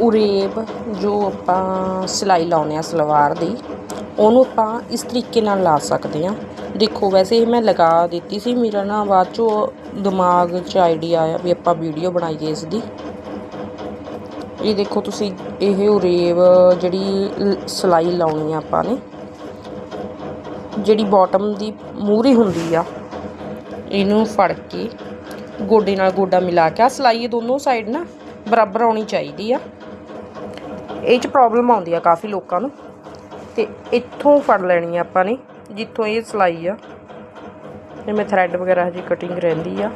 ਉਰੇਬ ਜੋ ਆਪਾਂ ਸਿਲਾਈ ਲਾਉਂਦੇ ਆ ਸਲਵਾਰ ਦੀ, ਉਹਨੂੰ ਆਪਾਂ ਇਸ ਤਰੀਕੇ ਨਾਲ ਲਾ ਸਕਦੇ ਹਾਂ। ਦੇਖੋ, ਵੈਸੇ ਇਹ ਮੈਂ ਲਗਾ ਦਿੱਤੀ ਸੀ, ਮੇਰਾ ਨਾ ਬਾਅਦ ਚੋਂ ਦਿਮਾਗ 'ਚ ਆਈਡੀਆ ਆਇਆ ਵੀ ਆਪਾਂ ਵੀਡੀਓ ਬਣਾਈਏ ਇਸ ਦੀ ਇਹ ਦੇਖੋ ਤੁਸੀਂ, ਇਹ ਉਰੇਬ ਜਿਹੜੀ ਸਿਲਾਈ ਲਾਉਣੀ ਆ ਆਪਾਂ ਨੇ, ਜਿਹੜੀ ਬਾਟਮ ਦੀ ਮੂਹਰੀ ਹੁੰਦੀ ਆ, ਇਹਨੂੰ ਫੜ ਕੇ ਗੋਡੇ ਨਾਲ ਗੋਡਾ ਮਿਲਾ ਕੇ ਆ ਸਿਲਾਈ ਇਹ ਦੋਨੋਂ ਸਾਈਡ ਨਾ ਬਰਾਬਰ ਆਉਣੀ ਚਾਹੀਦੀ ਆ। ਇਹ ਚ ਪ੍ਰੋਬਲਮ ਆਉਂਦੀ ਆ ਕਾਫੀ ਲੋਕਾਂ ਨੂੰ। ਤੇ ਇੱਥੋਂ ਫੜ ਲੈਣੀ ਆ ਆਪਾਂ ਨੇ, ਜਿੱਥੋਂ ਇਹ ਸਿਲਾਈ ਆ। ਜਿਵੇਂ ਥਰੈਡ ਵਗੈਰਾ ਹਜੇ ਕਟਿੰਗ ਰਹਿੰਦੀ ਆ।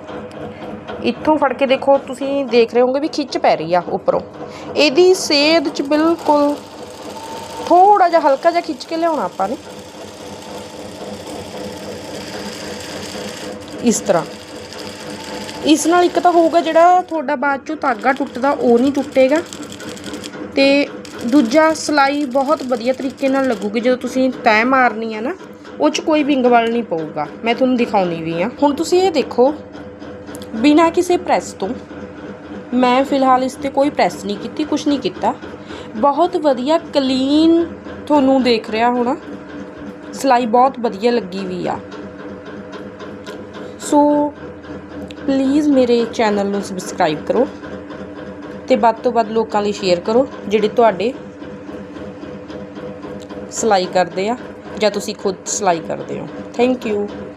ਇੱਥੋਂ ਫੜ ਕੇ ਦੇਖੋ, ਤੁਸੀਂ ਦੇਖ ਰਹੇ ਹੋਗੇ ਵੀ ਖਿੱਚ ਪੈ ਰਹੀ ਆ ਉੱਪਰੋਂ। ਇਹਦੀ ਸੇਧ ਚ ਬਿਲਕੁਲ ਥੋੜਾ ਜਿਹਾ ਹਲਕਾ ਜਿਹਾ ਖਿੱਚ ਕੇ ਲਿਆਉਣਾ ਆਪਾਂ ਨੇ। ਇਸ ਤਰ੍ਹਾਂ। ਇਸ ਨਾਲ ਇੱਕ ਤਾਂ ਹੋਊਗਾ ਜਿਹੜਾ ਤੁਹਾਡਾ ਬਾਅਦ ਚੋਂ ਧਾਗਾ ਟੁੱਟਦਾ, ਉਹ ਨਹੀਂ ਟੁੱਟੇਗਾ। ਅਤੇ ਦੂਜਾ ਸਿਲਾਈ ਬਹੁਤ ਵਧੀਆ ਤਰੀਕੇ ਨਾਲ ਲੱਗੂਗੀ, ਜਦੋਂ ਤੁਸੀਂ ਤੈਅ ਮਾਰਨੀ ਆ ਨਾ, ਉਹ 'ਚ ਕੋਈ ਵਿੰਗ ਵਾਲ ਨਹੀਂ ਪਊਗਾ। ਮੈਂ ਤੁਹਾਨੂੰ ਦਿਖਾਉਣੀ ਵੀ ਆ। ਹੁਣ ਤੁਸੀਂ ਇਹ ਦੇਖੋ, ਬਿਨਾਂ ਕਿਸੇ ਪ੍ਰੈਸ ਤੋਂ ਮੈਂ ਫਿਲਹਾਲ ਇਸ ਤੇ ਕੋਈ ਪ੍ਰੈਸ ਨਹੀਂ ਕੀਤੀ ਕੁਝ ਨਹੀਂ ਕੀਤਾ। ਬਹੁਤ ਵਧੀਆ, ਕਲੀਨ ਤੁਹਾਨੂੰ ਦੇਖ ਰਿਹਾ ਹੋਣਾ। ਸਿਲਾਈ ਬਹੁਤ ਵਧੀਆ ਲੱਗੀ ਵੀ ਆ। ਸੋ ਪਲੀਜ਼ ਮੇਰੇ ਚੈਨਲ ਨੂੰ ਸਬਸਕ੍ਰਾਈਬ ਕਰੋ। ਤੇ ਵੱਧ ਤੋਂ ਵੱਧ ਲੋਕਾਂ ਲਈ ਸ਼ੇਅਰ ਕਰੋ, ਜਿਹੜੇ ਤੁਹਾਡੇ ਸਿਲਾਈ ਕਰਦੇ ਆ ਜਾਂ ਤੁਸੀਂ ਖੁਦ ਸਿਲਾਈ ਕਰਦੇ ਹੋ। Thank you